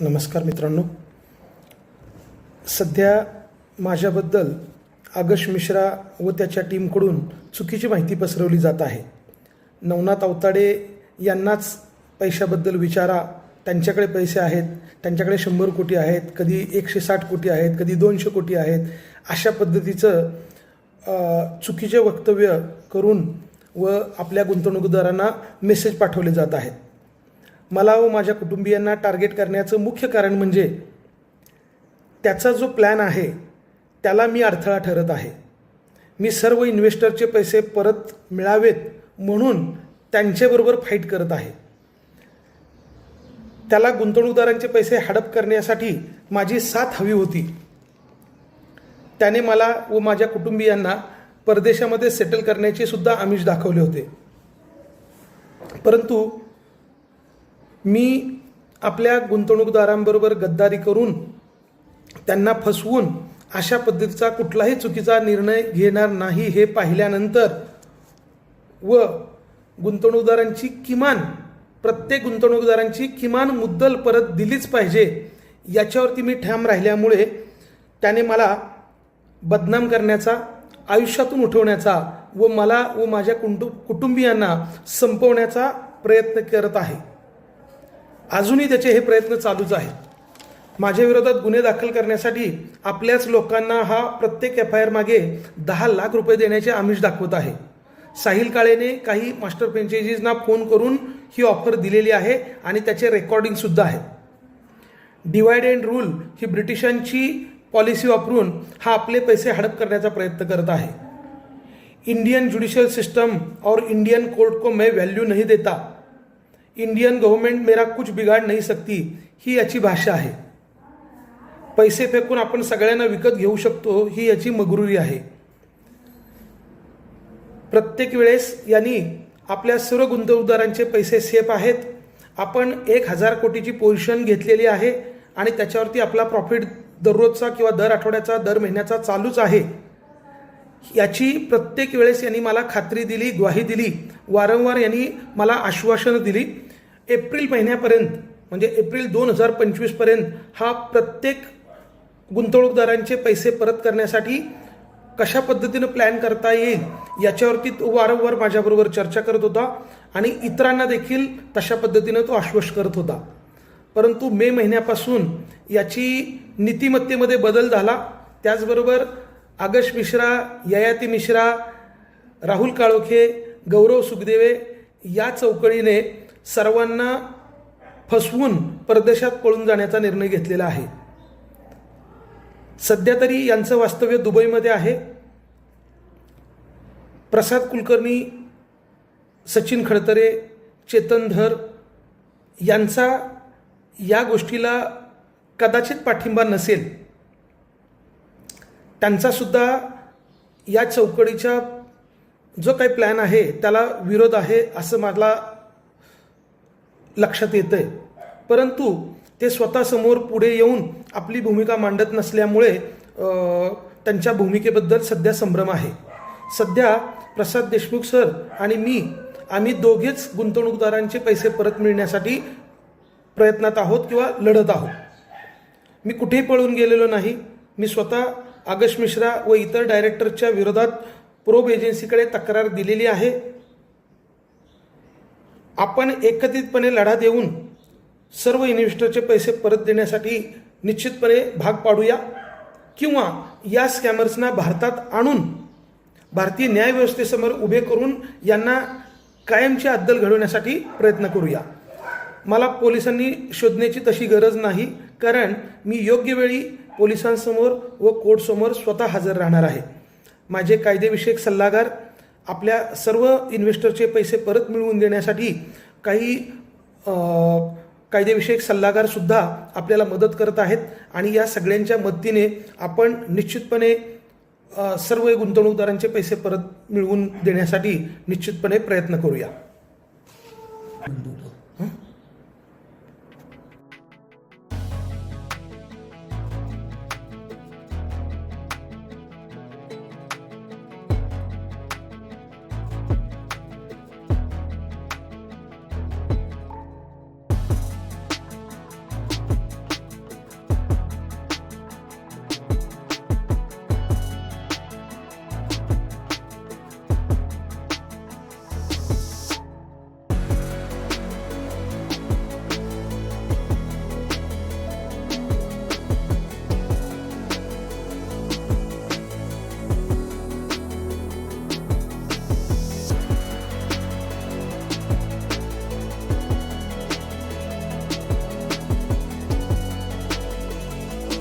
नमस्कार मित्रांनो. सध्या माझ्याबद्दल आगश मिश्रा व त्याच्या टीमकडून चुकीची माहिती पसरवली जात आहे. नवनाथ अवताडे यांनाच पैशाबद्दल विचारा. त्यांच्याकडे पैसे आहेत त्यांच्याकडे शंभर कोटी आहेत कधी एकशे साठ कोटी आहेत कधी दोनशे कोटी आहेत. अशा पद्धतीचं चुकीचे वक्तव्य करून व आपल्या गुंतवणूकदारांना मेसेज पाठवले जात आहेत. मला व माझ्या कुटुंबियांना टार्गेट करण्याचं मुख्य कारण म्हणजे त्याचा जो प्लॅन आहे त्याला मी अडथळा ठरत आहे. मी सर्व इन्व्हेस्टरचे पैसे परत मिळावेत म्हणून त्यांच्याबरोबर फाईट करत आहे. त्याला गुंतवणूकदारांचे पैसे हडप करण्यासाठी माझी साथ हवी होती. त्याने मला व माझ्या कुटुंबियांना परदेशामध्ये सेटल करण्याचे सुद्धा आमिष दाखवले होते. परंतु मी आपल्या गुंतवणूकदारांबरोबर गद्दारी करून त्यांना फसवून अशा पद्धतीचा कुठलाही चुकीचा निर्णय घेणार नाही हे पाहिल्यानंतर व गुंतवणूकदारांची किमान प्रत्येक गुंतवणूकदारांची किमान मुद्दल परत दिलीच पाहिजे याच्यावरती मी ठाम राहिल्यामुळे त्याने मला बदनाम करण्याचा आयुष्यातून उठवण्याचा व मला व माझ्या कुंटु कुटुंबियांना संपवण्याचा प्रयत्न करत आहे. अजूनही त्याचे हे प्रयत्न चालूच आहेत. माझ्या विरोधात गुन्हे दाखल करण्यासाठी आपल्याच लोकांना हा प्रत्येक एफ आय आर मागे दहा लाख रुपये देण्याचे आमिष दाखवत आहे. साहिल काळेने काही मास्टर फ्रँचायझीजना फोन करून ही ऑफर दिलेली आहे आणि त्याचे रेकॉर्डिंग सुद्धा आहेत डिवाइड अँड रूल ही ब्रिटिशांची पॉलिसी वापरून हा आपले पैसे हडप करण्याचा प्रयत्न करत आहे. इंडियन जुडिशियल सिस्टम और इंडियन कोर्ट को मैं वैल्यू नहीं देता. इंडियन गव्हर्नमेंट मेरा कुछ बिगाड नाही सकती ही याची भाषा आहे. पैसे फेकून आपण सगळ्यांना विकत घेऊ शकतो ही याची मगरुरी आहे. प्रत्येक वेळेस यांनी आपल्या सर्व गुंतवणूकदारांचे पैसे सेफ आहेत. आपण एक हजार कोटीची पोझिशन घेतलेली आहे आणि त्याच्यावरती आपला प्रॉफिट दररोजचा किंवा दर आठवड्याचा दर महिन्याचा चालूच आहे. याची प्रत्येक वेळेस यांनी मला खात्री दिली ग्वाही दिली वारंवार यांनी मला आश्वासनं दिली. एप्रिल महिन्यापर्यंत म्हणजे एप्रिल दोन हजार पंचवीसपर्यंत हा प्रत्येक गुंतवणूकदारांचे पैसे परत करण्यासाठी कशा पद्धतीनं प्लॅन करता येईल याच्यावरती तो वारंवार माझ्याबरोबर चर्चा करत होता आणि इतरांना देखील तशा पद्धतीनं तो आश्वस्त करत होता. परंतु मे महिन्यापासून याची नीतिमत्तेमध्ये बदल झाला. त्याचबरोबर आगश मिश्रा ययाती मिश्रा राहुल काळोखे गौरव सुखदेवे या चौकळीने सर्वांना फसवून परदेशात पळून जाण्याचा निर्णय घेतलेला आहे. सध्या तरी यांचं वास्तव्य दुबईमध्ये आहे. प्रसाद कुलकर्णी सचिन खडतरे चेतन धर यांचा या गोष्टीला कदाचित पाठिंबा नसेल. त्यांचासुद्धा या चौकडीच्या जो काही प्लॅन आहे त्याला विरोध आहे असं मला लक्षात येतंय. परंतु ते स्वतःसमोर पुढे येऊन आपली भूमिका मांडत नसल्यामुळे त्यांच्या भूमिकेबद्दल सध्या संभ्रम आहे. सध्या प्रसाद देशमुख सर आणि मी आम्ही दोघेच गुंतवणूकदारांचे पैसे परत मिळण्यासाठी प्रयत्नात आहोत किंवा लढत आहोत. मी कुठेही पळून गेलेलो नाही. मी स्वतः आगश मिश्रा व इतर डायरेक्टरच्या विरोधात प्रोब एजन्सीकडे तक्रार दिलेली आहे. आपण एकत्रितपणे लढा देऊन सर्व इन्व्हेस्टरचे पैसे परत देण्यासाठी निश्चितपणे भाग पाडूया किंवा या स्कॅमर्सना भारतात आणून भारतीय न्यायव्यवस्थेसमोर उभे करून यांना कायमची अद्दल घडवण्यासाठी प्रयत्न करूया. मला पोलिसांनी शोधण्याची तशी गरज नाही कारण मी योग्य वेळी पोलिसांसमोर व कोर्टसमोर स्वतः हजर राहणार आहे. माझे कायदेविषयक सल्लागार आपल्या सर्व इन्व्हेस्टरचे पैसे परत मिळवून देण्यासाठी काही कायदेविषयक सल्लागारसुद्धा आपल्याला मदत करत आहेत आणि या सगळ्यांच्या मदतीने आपण निश्चितपणे सर्व गुंतवणूकदारांचे पैसे परत मिळवून देण्यासाठी निश्चितपणे प्रयत्न करूया.